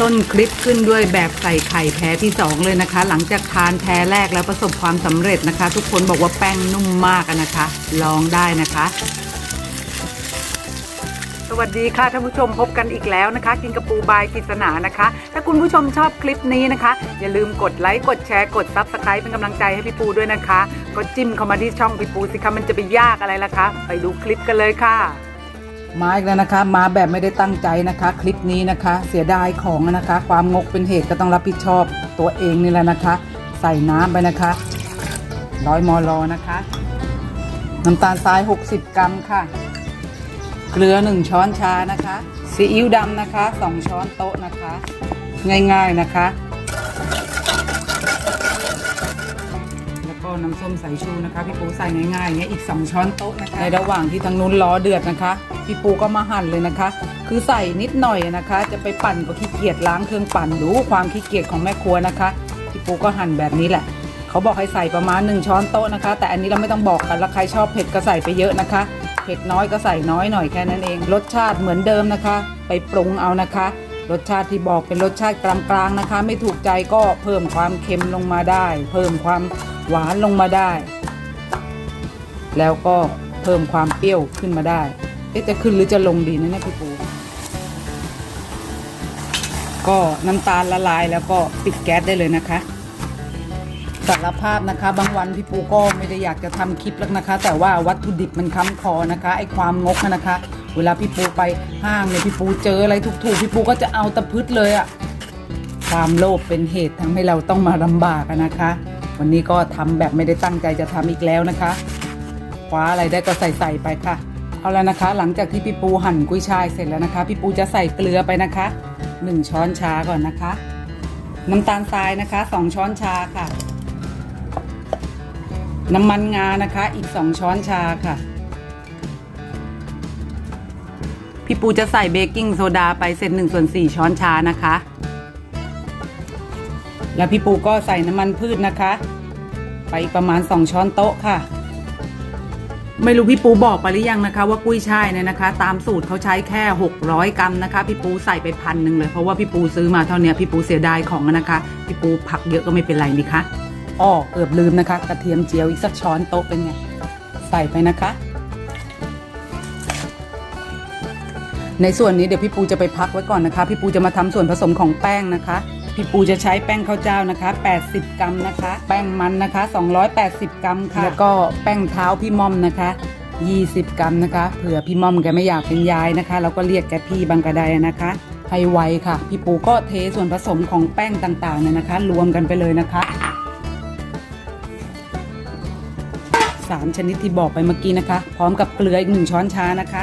ต้นคลิปขึ้นด้วยแบบใส่ไข่แพ้ที่ 2 เลยนะคะ หลังจากทานแพ้แรกแล้วประสบความสำเร็จนะคะ ทุกคนบอกว่าแป้งนุ่มมากนะคะ ลองได้นะคะ สวัสดีค่ะท่านผู้ชมพบกันอีกแล้วนะคะ กินกระปูบายกิษณานะคะ ถ้าคุณผู้ชมชอบคลิปนี้นะคะ อย่าลืมกดไลค์กดแชร์กดซับสไครป์เป็นกำลังใจให้พี่ปูด้วยนะคะ ก็จิ้มเข้ามาที่ช่องพี่ปูสิคะมันจะไปยากอะไรล่ะคะ ไปดูคลิปกันเลยค่ะ มาอีกแล้วนะคะมาแบบไม่ได้ตั้งใจนะคะ คลิปนี้นะคะ เสียดายของนะคะ ความงกเป็นเหตุก็ต้องรับผิดชอบตัวเองนี่แหละนะคะ ใส่น้ำไปนะคะร้อยมอลอนะคะ น้ำตาลทราย 60 กรัมค่ะ เกลือ 1 ช้อนชานะคะซีอิ๊วดำนะคะ 2 ช้อนโต๊ะนะคะ ง่ายๆนะคะ ก็น้ำส้มสายชูนะคะ พี่ปูใส่ง่ายๆอย่างเงี้ยอีก 2 ช้อนโต๊ะนะคะในระหว่างที่ทางนู้นล้อเดือดนะคะ พี่ปูก็มาหั่นเลยนะคะ คือใส่นิดหน่อยนะคะ จะไปปั่นก็ขี้เกียจล้างเครื่องปั่นดูความขี้เกียจของแม่ครัวนะคะ พี่ปูก็หั่นแบบนี้แหละ เขาบอกให้ใส่ประมาณ 1 ช้อนโต๊ะนะคะ แต่อันนี้เราไม่ต้องบอกกันแล้วใครชอบเผ็ดก็ใส่ไปเยอะนะคะ เผ็ดน้อยก็ใส่น้อยหน่อยแค่นั้นเอง รสชาติเหมือนเดิมนะคะ ไปปรุงเอานะคะ รสชาติที่บอกเป็นรสชาติกลางๆนะคะ ไม่ถูกใจก็เพิ่มความเค็มลงมาได้ เพิ่มความหวานลงมาได้ แล้วก็เพิ่มความเปรี้ยวขึ้นมาได้เอ๊ะจะขึ้นหรือจะลงดีนะเนี่ยพี่ปูก็น้ำตาลละลายแล้วก็ปิดแก๊สได้เลยนะคะสารภาพนะคะ บางวันพี่ปูก็ไม่ได้อยากจะทำคลิปแล้วนะคะ แต่ว่าวัตถุดิบมันค้ำคอนะคะไอ้ความงกนะคะ เวลาพี่ปูไปห้างเนี่ยพี่ปูเจออะไรถูกๆพี่ปูก็จะเอาตะพืดเลยอะความโลภเป็นเหตุทำให้เราต้องมาลำบากนะคะ วันนี้ก็ทำแบบไม่ได้ตั้งใจจะทำอีกแล้วนะคะคว้าอะไรได้ก็ใส่ใส่ไปค่ะ เอาแล้วนะคะ หลังจากที่พี่ปูหั่นกุ้ยช่ายเสร็จแล้วนะคะ พี่ปูจะใส่เกลือไปนะคะหนึ่งช้อนชาก่อนนะคะ น้ำตาลทรายนะคะสองช้อนชาค่ะ น้ำมันงานะคะ อีก 2 ช้อนชาค่ะ พี่ปูจะใส่เบกกิ้งโซดาไปเศษหนึ่งส่วนสี่ช้อนชานะคะ แล้วพี่ปูก็ใส่น้ำมันพืชนะคะ ไปประมาณ2ช้อนโต๊ะค่ะ ไม่รู้พี่ปูบอกไปหรือยังนะคะ ว่ากุ้ยช่ายเนี่ยนะคะ ตามสูตรเขาใช้แค่ 600 กรัมนะคะ พี่ปูใส่ไปพันหนึ่งเลยเพราะว่าพี่ปูซื้อมาเท่านี้พี่ปูเสียดายของนะคะพี่ปูผักเยอะก็ไม่เป็นไรนี่คะอ้อเกือบลืมนะคะ กระเทียมเจียวอีกสักช้อนโต๊ะเป็นไงใส่ไปนะคะ ในส่วนนี้เดี๋ยวพี่ปูจะไปพักไว้ก่อนนะคะ พี่ปูจะมาทำส่วนผสมของแป้งนะคะ พี่ปูจะใช้แป้งข้าวเจ้านะคะ 80 กรัมนะคะ แป้งมันนะคะ 280 กรัมค่ะ แล้วก็แป้งเท้าพี่ม่อมนะคะ 20 กรัมนะคะ เผื่อพี่ม่อมแกไม่อยากเป็นยายนะคะ เราก็เรียกแกพี่บางกระไดนะคะให้ไวค่ะ พี่ปูก็เทส่วนผสมของแป้งต่างๆเนี่ยนะคะ รวมกันไปเลยนะคะสามชนิดที่บอกไปเมื่อกี้นะคะ พร้อมกับเกลืออีกหนึ่งช้อนชานะคะ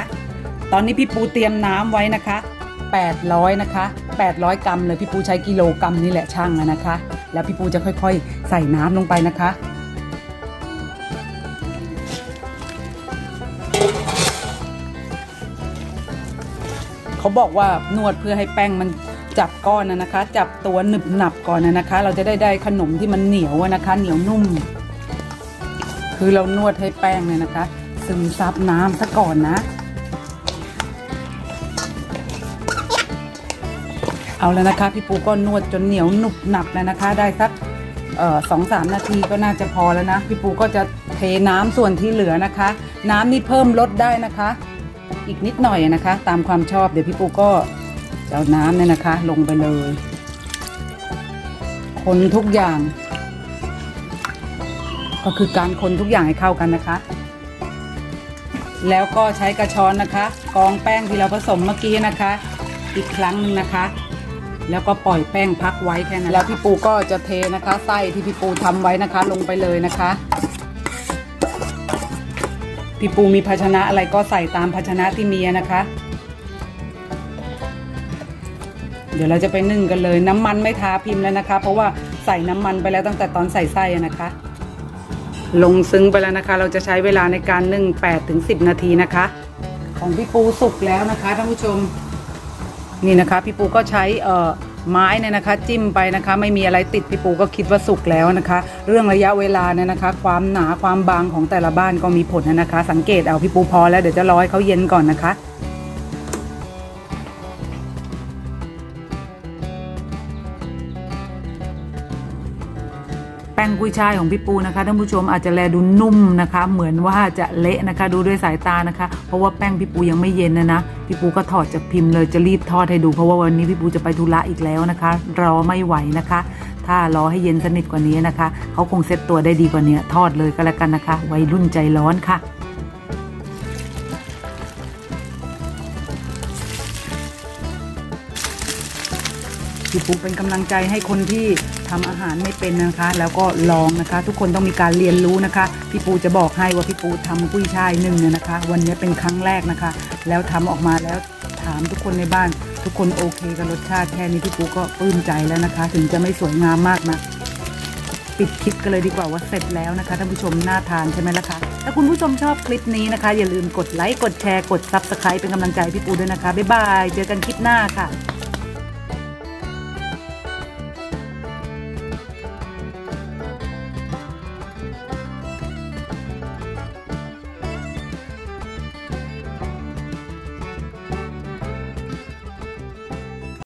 ตอนนี้พี่ปูเตรียมน้ำไว้นะคะ 800 นะคะ 800 กรัมเลยพี่ปูใช้กิโลกรัมนี่แหละช่างนะคะ แล้วพี่ปูจะค่อยๆ ใส่น้ำลงไปนะคะเขาบอกว่านวดเพื่อให้แป้งมันจับก้อนนะนะคะ จับตัวหนึบหนับก่อนนะนะคะ เราจะได้ได้ขนมที่มันเหนียวนะคะ เหนียวนุ่ม คือเรานวดให้แป้งเนี่ยนะคะ ซึมซับน้ำซะก่อนนะ เอาแล้วนะคะ พี่ปูก็นวดจนเหนียวหนุบหนับแล้วนะคะ ได้สักสองสามนาทีก็น่าจะพอแล้วนะ พี่ปูก็จะเทน้ำส่วนที่เหลือนะคะ น้ำนี่เพิ่มลดได้นะคะ อีกนิดหน่อยนะคะ ตามความชอบเดี๋ยวพี่ปูก็จะเอาน้ำเนี่ยนะคะ ลงไปเลย คนทุกอย่าง ก็คือการคนทุกอย่างให้เข้ากันนะคะ แล้วก็ใช้กระชอนนะคะ กองแป้งที่เราผสมเมื่อกี้นะคะ อีกครั้งหนึ่งนะคะ แล้วก็ปล่อยแป้งพักไว้แค่นั้นแล้วพี่ปูก็จะเทนะคะ ไส้ที่พี่ปูทำไว้นะคะ ลงไปเลยนะคะ พี่ปูมีภาชนะอะไรก็ใส่ตามภาชนะที่มีนะคะ เดี๋ยวเราจะไปนึ่งกันเลย น้ำมันไม่ทาพิมพ์แล้วนะคะ เพราะว่าใส่น้ำมันไปแล้วตั้งแต่ตอนใส่ไส้อะนะคะ ลงซึ้งไปแล้วนะคะ เราจะใช้เวลาในการนึ่ง8ถึง10 นาทีนะคะ ของพี่ปูสุกแล้วนะคะท่านผู้ชม นี่นะคะพี่ปูก็ใช้เอ่อไม้เนี่ยนะคะ จิ้มไปนะคะ ไม่มีอะไรติดพี่ปูก็คิดว่าสุกแล้วนะคะ เรื่องระยะเวลาเนี่ยนะคะ ความหนาความบางของแต่ละบ้านก็มีผลนะคะ สังเกตเอาพี่ปูพอแล้วเดี๋ยวจะรอให้เขาเย็นก่อนนะคะ แป้งกุ้ยช่ายของพี่ปูนะคะท่านผู้ชมอาจจะแลดูนุ่มนะคะ เหมือนว่าจะเละนะคะ ดูด้วยสายตานะคะ เพราะว่าแป้งพี่ปูยังไม่เย็นนะนะพี่ปูก็ถอดจากพิมพ์เลยจะรีบทอดให้ดู เพราะว่าวันนี้พี่ปูจะไปธุระอีกแล้วนะคะ รอไม่ไหวนะคะ ถ้ารอให้เย็นสนิทกว่านี้นะคะเขาคงเซ็ตตัวได้ดีกว่านี้ทอดเลยก็แล้วกันนะคะวัยรุ่นใจร้อนค่ะ พี่ปุ๊เป็นกำลังใจให้คนที่ทำอาหารไม่เป็นนะคะ แล้วก็ลองนะคะ ทุกคนต้องมีการเรียนรู้นะคะ พี่ปูจะบอกให้ว่าพี่ปูทำกุ้ยช่ายนึ่งเนี่ยนะคะ วันนี้เป็นครั้งแรกนะคะ แล้วทำออกมาแล้วถามทุกคนในบ้าน ทุกคนโอเคกับรสชาติแค่นี้พี่ปูก็ปลื้มใจแล้วนะคะ ถึงจะไม่สวยงามมากนะปิดคลิปกันเลยดีกว่าว่าเสร็จแล้วนะคะท่านผู้ชมน่าทานใช่ไหมล่ะคะถ้าคุณผู้ชมชอบคลิปนี้นะคะ อย่าลืมกดไลค์กดแชร์กด Subscribe เป็นกำลังใจพี่ปูด้วยนะคะบ๊ายบายเจอกันคลิปหน้าค่ะ